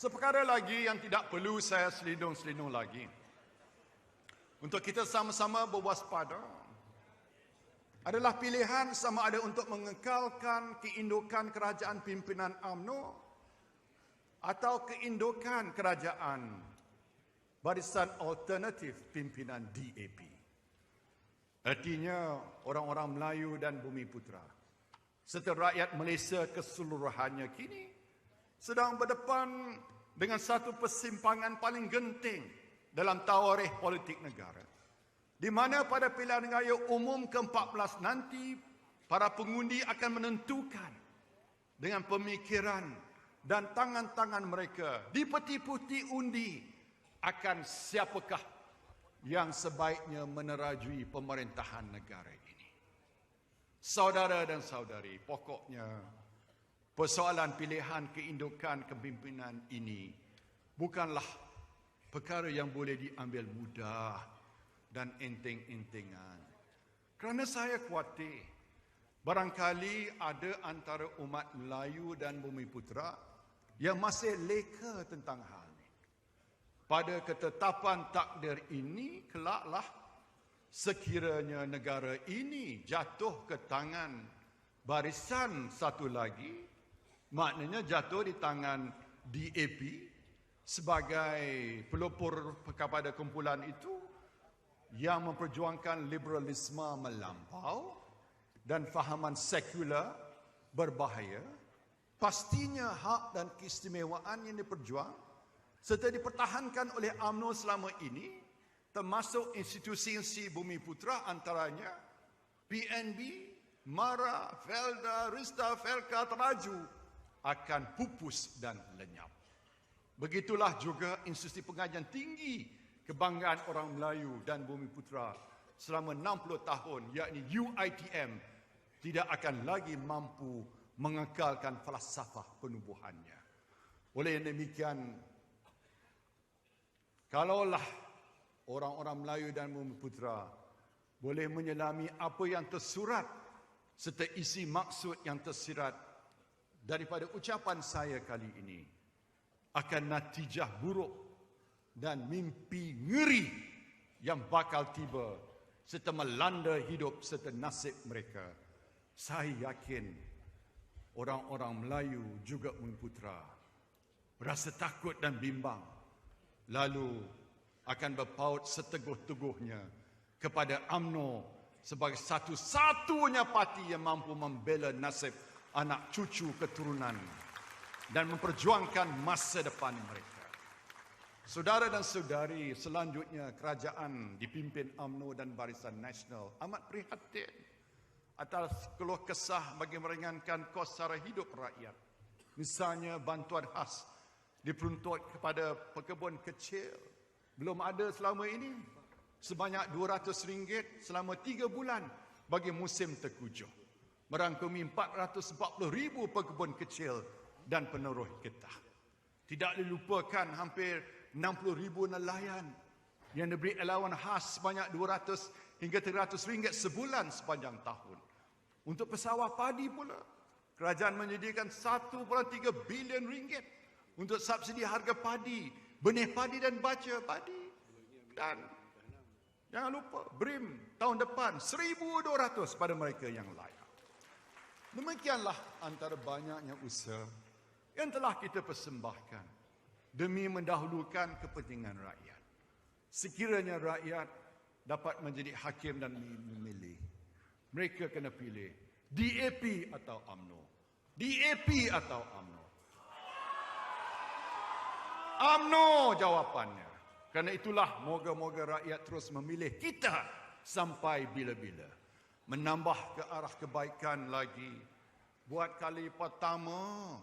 Seperkara lagi yang tidak perlu saya selindung-selindung lagi. Untuk kita sama-sama berwaspada adalah pilihan sama ada untuk mengekalkan keindukan kerajaan pimpinan AMNO atau keindukan kerajaan barisan alternatif pimpinan DAP. Artinya orang-orang Melayu dan Bumi Putra serta rakyat Malaysia keseluruhannya kini sedang berdepan dengan satu persimpangan paling genting dalam tawarikh politik negara. Di mana pada pilihan raya umum ke-14 nanti para pengundi akan menentukan dengan pemikiran dan tangan-tangan mereka di peti-peti undi akan siapakah yang sebaiknya menerajui pemerintahan negara ini. Saudara dan saudari, pokoknya persoalan pilihan keindukan kepimpinan ini bukanlah perkara yang boleh diambil mudah dan enteng-entengan. Kerana saya khawatir barangkali ada antara umat Melayu dan Bumi Putra yang masih leka tentang hal ini. Pada ketetapan takdir ini kelaklah sekiranya negara ini jatuh ke tangan barisan satu lagi maknanya jatuh di tangan DAP sebagai pelopor kepada kumpulan itu yang memperjuangkan liberalisme melampau dan fahaman sekular berbahaya, pastinya hak dan keistimewaan yang diperjuang serta dipertahankan oleh UMNO selama ini termasuk institusi-institusi bumi putra antaranya PNB, MARA, FELDA, RISTA, FELKA teraju akan pupus dan lenyap. Begitulah juga institusi pengajian tinggi kebanggaan orang Melayu dan Bumi Putra selama 60 tahun yakni UITM tidak akan lagi mampu mengekalkan falsafah penubuhannya. Oleh demikian, kalaulah orang-orang Melayu dan Bumi Putra boleh menyelami apa yang tersurat serta isi maksud yang tersirat daripada ucapan saya kali ini, akan natijah buruk dan mimpi ngeri yang bakal tiba serta melanda hidup serta nasib mereka. Saya yakin orang-orang Melayu juga memputra berasa takut dan bimbang lalu akan berpaut seteguh-teguhnya kepada AMNO sebagai satu-satunya parti yang mampu membela nasib anak cucu keturunan dan memperjuangkan masa depan mereka. Saudara dan saudari, selanjutnya kerajaan dipimpin AMNO dan Barisan Nasional amat prihatin atas keluh kesah bagi meringankan kos sara hidup rakyat. Misalnya bantuan khas diperuntuk kepada pekebun kecil. Belum ada selama ini. Sebanyak RM200 selama 3 bulan bagi musim terkujuh. Merangkumi 440 ribu pekebun kecil dan peneroh getah. Tidak dilupakan hampir 60 ribu nelayan yang diberi allowance khas sebanyak 200 hingga 300 ringgit sebulan sepanjang tahun. Untuk pesawah padi pula, kerajaan menyediakan 1.3 bilion ringgit untuk subsidi harga padi, benih padi dan baca padi. Dan jangan lupa, BRIM tahun depan 1.200 pada mereka yang layak. Demikianlah antara banyaknya usaha yang telah kita persembahkan demi mendahulukan kepentingan rakyat. Sekiranya rakyat dapat menjadi hakim dan memilih, mereka kena pilih DAP atau AMNO. DAP atau AMNO. AMNO jawapannya. Kerana itulah moga-moga rakyat terus memilih kita sampai bila-bila. Menambah ke arah kebaikan lagi. Buat kali pertama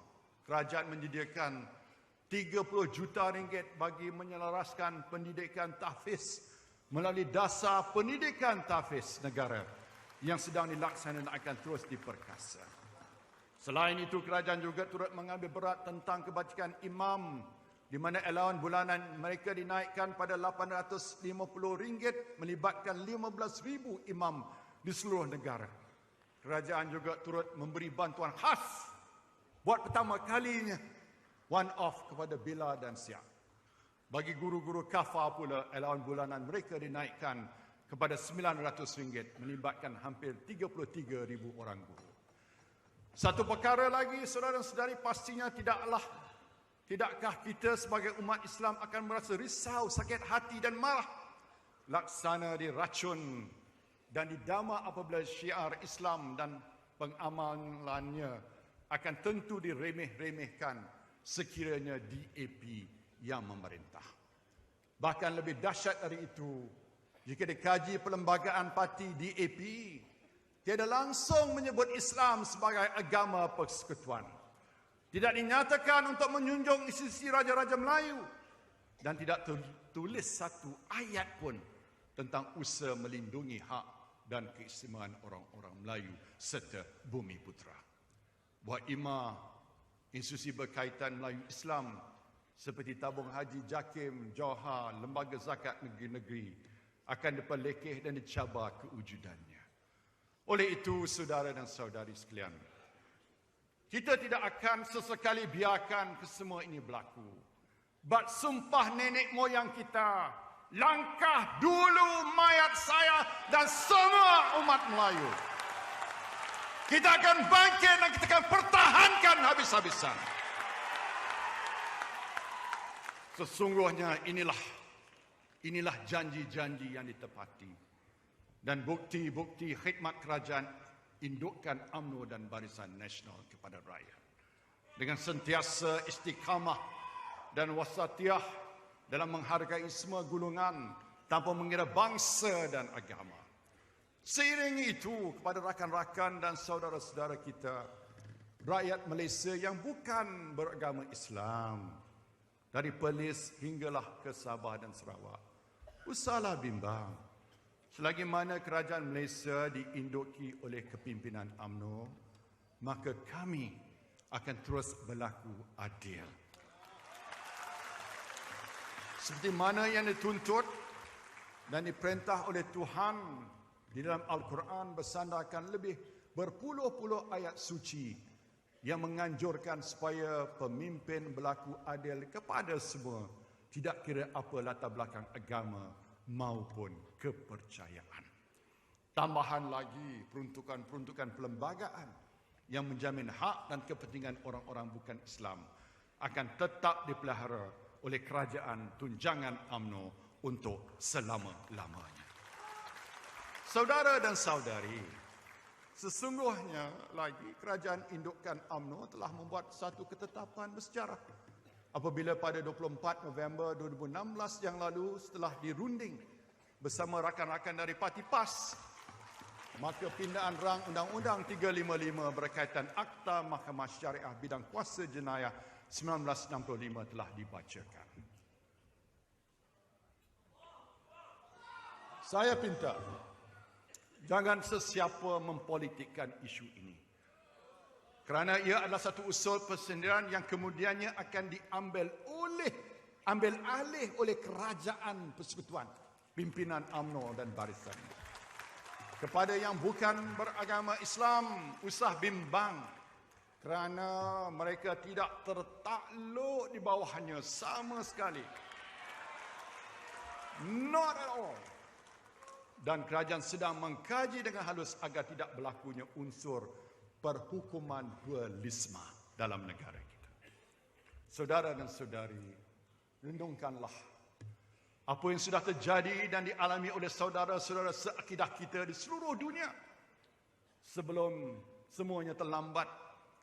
kerajaan menyediakan 30 juta ringgit bagi menyelaraskan pendidikan tahfiz melalui dasar pendidikan tahfiz negara yang sedang dilaksanakan akan terus diperkasa. Selain itu kerajaan juga turut mengambil berat tentang kebajikan imam di mana allowance bulanan mereka dinaikkan pada RM850 melibatkan 15,000 imam di seluruh negara. Kerajaan juga turut memberi bantuan khas buat pertama kalinya one off kepada Bila dan Siak. Bagi guru-guru kafar pula, allowance bulanan mereka dinaikkan kepada RM900 melibatkan hampir 33,000 orang guru. Satu perkara lagi, saudara-saudari, pastinya tidaklah Tidakkah kita sebagai umat Islam akan merasa risau, sakit hati dan marah laksana diracun dan didama apabila syiar Islam dan pengamalannya akan tentu diremeh-remehkan sekiranya DAP yang memerintah. Bahkan lebih dahsyat dari itu, jika dikaji perlembagaan parti DAP, tiada langsung menyebut Islam sebagai agama persekutuan. Tidak dinyatakan untuk menjunjung isi-isi raja-raja Melayu. Dan tidak tertulis satu ayat pun tentang usaha melindungi hak dan keistimewaan orang-orang Melayu serta bumi putra. Buat IMA, institusi berkaitan Melayu Islam seperti tabung haji Jakim, Johar, lembaga zakat negeri-negeri akan diperlekeh dan dicabar kewujudannya. Oleh itu, saudara dan saudari sekalian, kita tidak akan sesekali biarkan kesemua ini berlaku. Bat sumpah nenek moyang kita, langkah dulu mayat saya dan semua umat Melayu. Kita akan bangkit dan kita akan pertahankan habis-habisan. Sesungguhnya inilah inilah janji-janji yang ditepati dan bukti-bukti khidmat kerajaan indukkan UMNO dan Barisan Nasional kepada rakyat. Dengan sentiasa istiqamah dan wasatiyah dalam menghargai semua gulungan tanpa mengira bangsa dan agama. Seiring itu kepada rakan-rakan dan saudara-saudara kita, rakyat Malaysia yang bukan beragama Islam, dari Perlis hinggalah ke Sabah dan Sarawak, usahlah bimbang Selagi mana kerajaan Malaysia diinduki oleh kepimpinan AMNO, maka kami akan terus berlaku adil. Seperti mana yang dituntut dan diperintah oleh Tuhan di dalam Al-Quran bersandarkan lebih berpuluh-puluh ayat suci yang menganjurkan supaya pemimpin berlaku adil kepada semua tidak kira apa latar belakang agama maupun kepercayaan. Tambahan lagi peruntukan-peruntukan perlembagaan yang menjamin hak dan kepentingan orang-orang bukan Islam akan tetap dipelihara oleh kerajaan tunjangan AMNO untuk selama-lamanya. Saudara dan saudari, sesungguhnya lagi kerajaan indukkan AMNO telah membuat satu ketetapan bersejarah apabila pada 24 November 2016 yang lalu setelah dirunding bersama rakan-rakan dari Parti PAS maka pindaan rang Undang-Undang 355 berkaitan Akta Mahkamah Syariah Bidang Kuasa Jenayah 1965 telah dibacakan. Saya pinta jangan sesiapa mempolitikkan isu ini. Kerana ia adalah satu usul persendirian yang kemudiannya akan diambil oleh ambil alih oleh kerajaan persekutuan pimpinan AMNO dan barisan. Kepada yang bukan beragama Islam, usah bimbang kerana mereka tidak tertakluk di bawahnya sama sekali. Not at all. Dan kerajaan sedang mengkaji dengan halus agar tidak berlakunya unsur perhukuman dualisme dalam negara kita. Saudara dan saudari, lindungkanlah apa yang sudah terjadi dan dialami oleh saudara-saudara seakidah kita di seluruh dunia sebelum semuanya terlambat,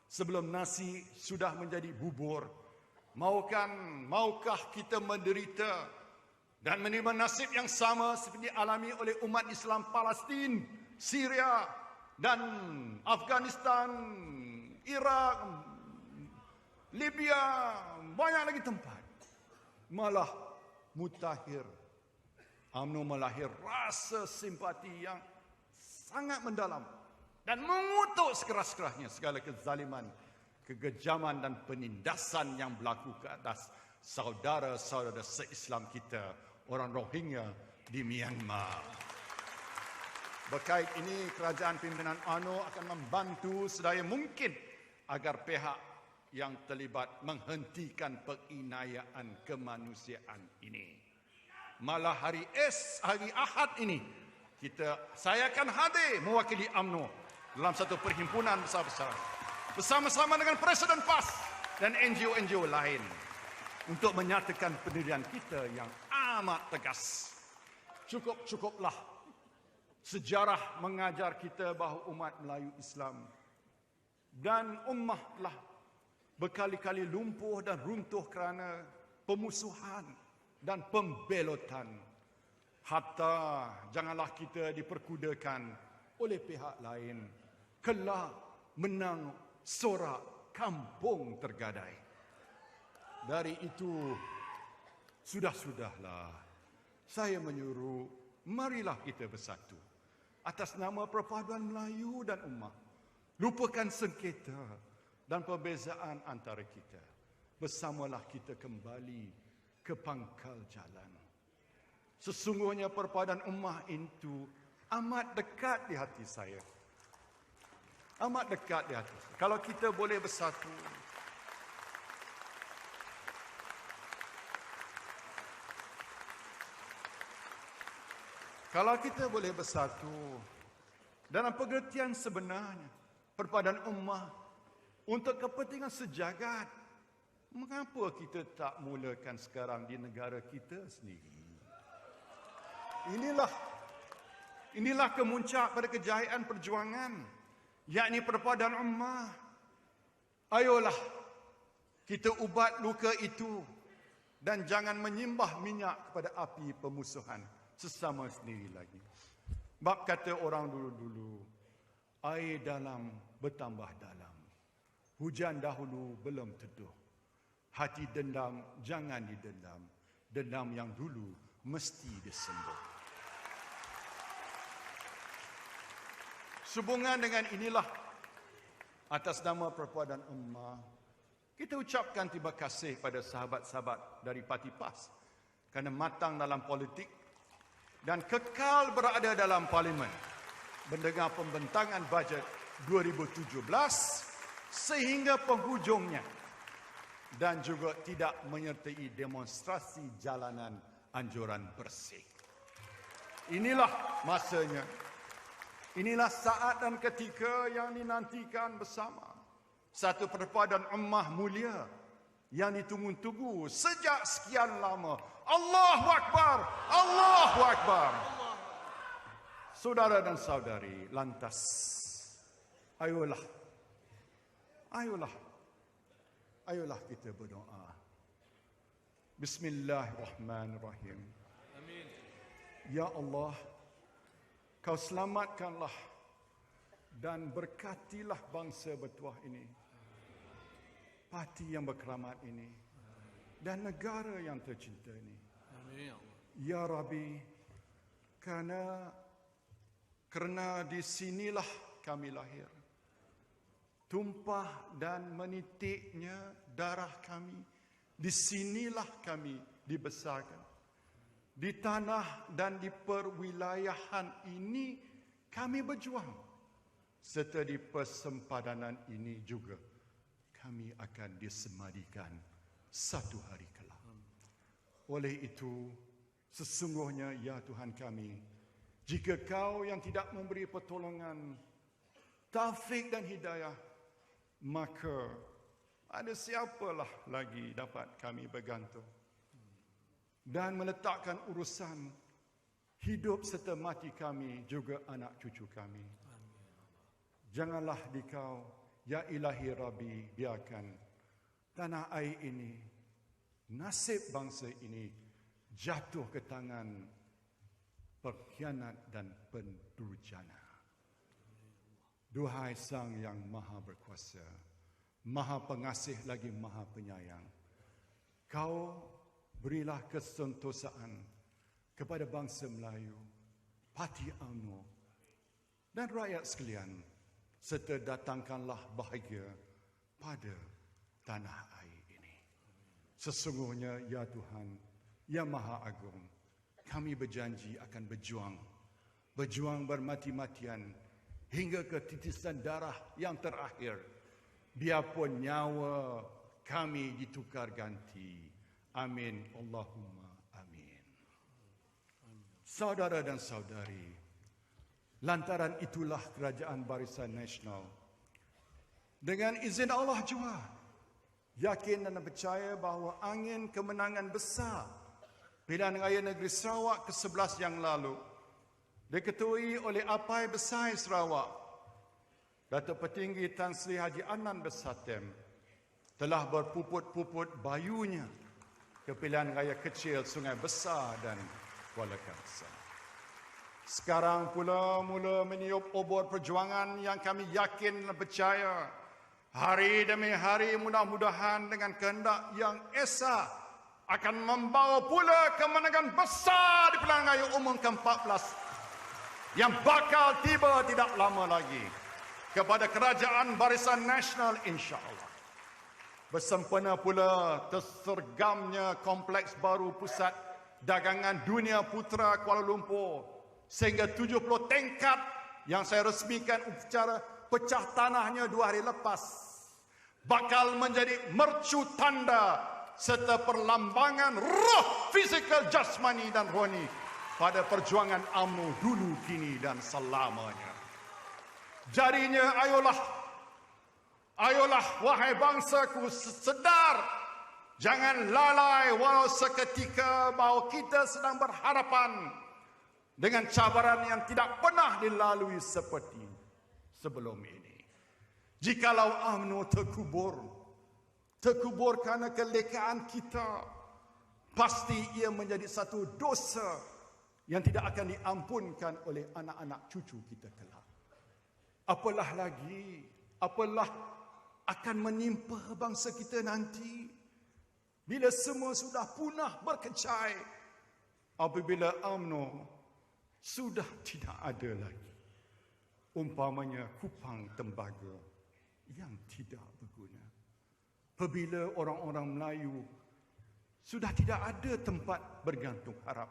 sebelum nasi sudah menjadi bubur. Maukan, maukah kita menderita dan menerima nasib yang sama seperti dialami oleh umat Islam Palestin, Syria, dan Afghanistan, Iraq, Libya, banyak lagi tempat. Malah mutakhir. UMNO melahir rasa simpati yang sangat mendalam dan mengutuk sekeras-kerasnya segala kezaliman, kegejaman dan penindasan yang berlaku ke atas saudara-saudara se-Islam kita, orang Rohingya di Myanmar. Berkait ini kerajaan pimpinan ANO akan membantu sedaya mungkin agar pihak yang terlibat menghentikan penginayaan kemanusiaan ini. Malah hari es, hari Ahad ini, kita saya akan hadir mewakili AMNO dalam satu perhimpunan besar-besar bersama-sama dengan Presiden PAS dan NGO-NGO lain untuk menyatakan pendirian kita yang amat tegas. Cukup-cukuplah sejarah mengajar kita bahawa umat Melayu Islam dan ummah telah berkali-kali lumpuh dan runtuh kerana pemusuhan dan pembelotan. Hatta janganlah kita diperkudakan oleh pihak lain. Kelak menang sorak kampung tergadai. Dari itu, sudah-sudahlah saya menyuruh marilah kita bersatu atas nama perpaduan Melayu dan ummah. Lupakan sengketa dan perbezaan antara kita. Bersamalah kita kembali ke pangkal jalan. Sesungguhnya perpaduan ummah itu amat dekat di hati saya. Amat dekat di hati. Kalau kita boleh bersatu. Kalau kita boleh bersatu dalam pengertian sebenarnya perpaduan ummah untuk kepentingan sejagat. Mengapa kita tak mulakan sekarang di negara kita sendiri? Inilah inilah kemuncak pada kejayaan perjuangan yakni perpaduan ummah. Ayolah kita ubat luka itu dan jangan menyembah minyak kepada api pemusuhan sesama sendiri lagi. Bab kata orang dulu-dulu, air dalam bertambah dalam. Hujan dahulu belum teduh. Hati dendam jangan didendam. Dendam yang dulu mesti disembuh. Sehubungan dengan inilah atas nama perpuadan ummah kita ucapkan terima kasih pada sahabat-sahabat dari Parti PAS kerana matang dalam politik dan kekal berada dalam parlimen mendengar pembentangan bajet 2017 sehingga penghujungnya dan juga tidak menyertai demonstrasi jalanan anjuran bersih. Inilah masanya. Inilah saat dan ketika yang dinantikan bersama. Satu perpaduan ummah mulia yang ditunggu-tunggu sejak sekian lama. Allahu Akbar! Allahu Akbar! Saudara dan saudari, lantas ayolah ayolah ayolah kita berdoa. Bismillahirrahmanirrahim. Amin. Ya Allah, kau selamatkanlah dan berkatilah bangsa bertuah ini. Parti yang berkeramat ini dan negara yang tercinta ini. Amin. Ya Rabbi, kerana kerana di sinilah kami lahir. Tumpah dan menitiknya darah kami. Di sinilah kami dibesarkan. Di tanah dan di perwilayahan ini kami berjuang. Serta di persempadanan ini juga kami akan disemadikan satu hari kelak. Oleh itu, sesungguhnya ya Tuhan kami, jika kau yang tidak memberi pertolongan, taufik dan hidayah, maka ada siapalah lagi dapat kami bergantung dan meletakkan urusan hidup serta mati kami juga anak cucu kami. Janganlah dikau, ya ilahi Rabbi, biarkan tanah air ini, nasib bangsa ini jatuh ke tangan perkhianat dan pendurjana. Duhai Sang yang Maha Berkuasa, Maha Pengasih lagi Maha Penyayang, Kau berilah kesentosaan kepada bangsa Melayu, Parti UMNO dan rakyat sekalian serta datangkanlah bahagia pada tanah air ini. Sesungguhnya, Ya Tuhan, Ya Maha Agung, kami berjanji akan berjuang, berjuang bermati-matian hingga ke titisan darah yang terakhir biarpun nyawa kami ditukar ganti. Amin. Allahumma amin. Saudara dan saudari, lantaran itulah kerajaan Barisan Nasional dengan izin Allah jua yakin dan percaya bahawa angin kemenangan besar pilihan raya negeri Sarawak ke-11 yang lalu diketuai oleh Apai Besar Sarawak Datuk Petinggi Tan Sri Haji Anan Besatem telah berpuput-puput bayunya ke pilihan raya kecil Sungai Besar dan Kuala Kangsar. Sekarang pula mula meniup obor perjuangan yang kami yakin dan percaya hari demi hari mudah-mudahan dengan kehendak yang esa akan membawa pula kemenangan besar di pilihan raya umum ke-14 yang bakal tiba tidak lama lagi kepada kerajaan Barisan Nasional insya-Allah. Bersempena pula tersergamnya kompleks baru pusat dagangan dunia putra Kuala Lumpur sehingga 70 tingkat yang saya resmikan secara pecah tanahnya dua hari lepas bakal menjadi mercu tanda serta perlambangan roh fizikal jasmani dan rohani pada perjuangan UMNO dulu kini dan selamanya. Jadinya ayolah ayolah wahai bangsaku sedar jangan lalai walau seketika bahawa kita sedang berhadapan dengan cabaran yang tidak pernah dilalui seperti sebelum ini. Jikalau UMNO terkubur, terkubur kerana kelekaan kita, pasti ia menjadi satu dosa yang tidak akan diampunkan oleh anak-anak cucu kita kelak. Apalah lagi, apalah akan menimpa bangsa kita nanti. Bila semua sudah punah berkecai apabila UMNO sudah tidak ada lagi umpamanya kupang tembaga yang tidak berguna. Apabila orang-orang Melayu sudah tidak ada tempat bergantung harap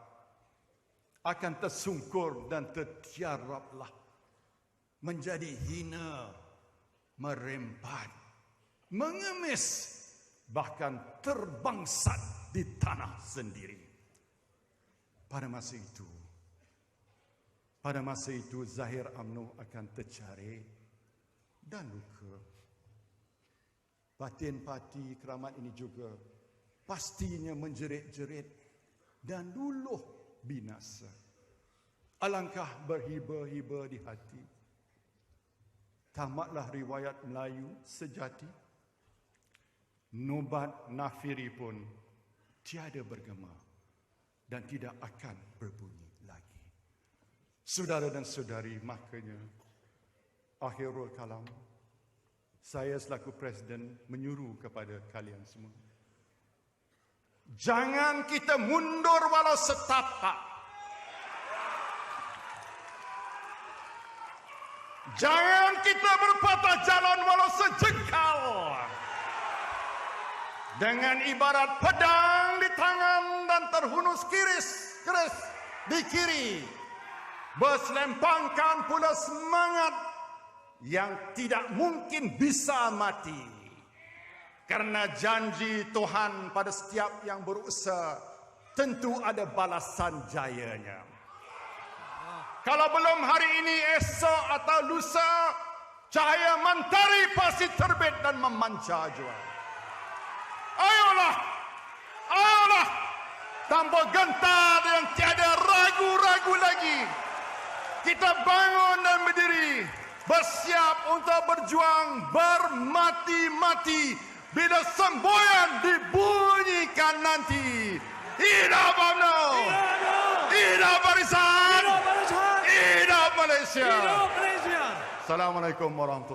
akan tersungkur dan tertiaraplah menjadi hina merempat mengemis bahkan terbangsat di tanah sendiri pada masa itu pada masa itu Zahir UMNO akan tercari dan luka. Batin parti keramat ini juga pastinya menjerit-jerit dan luluh binasa. Alangkah berhiba-hiba di hati. Tamatlah riwayat Melayu sejati. Nubat nafiri pun tiada bergema dan tidak akan berbunyi. Saudara dan saudari, makanya akhirul kalam saya selaku presiden menyuruh kepada kalian semua. Jangan kita mundur walau setapak. Jangan kita berpatah jalan walau sejengkal. Dengan ibarat pedang di tangan dan terhunus kiris, keris di kiri berselempangkan pula semangat yang tidak mungkin bisa mati. Karena janji Tuhan pada setiap yang berusaha tentu ada balasan jayanya. Kalau belum hari ini, esok atau lusa, cahaya mentari pasti terbit dan memancar jua. Ayolah, ayolah, tanpa gentar yang tiada ragu-ragu lagi. Kita bangun dan berdiri. Bersiap untuk berjuang bermati-mati. Bila semboyan dibunyikan nanti. Hidup UMNO hidup barisan. Hidup Malaysia. Assalamualaikum warahmatullahi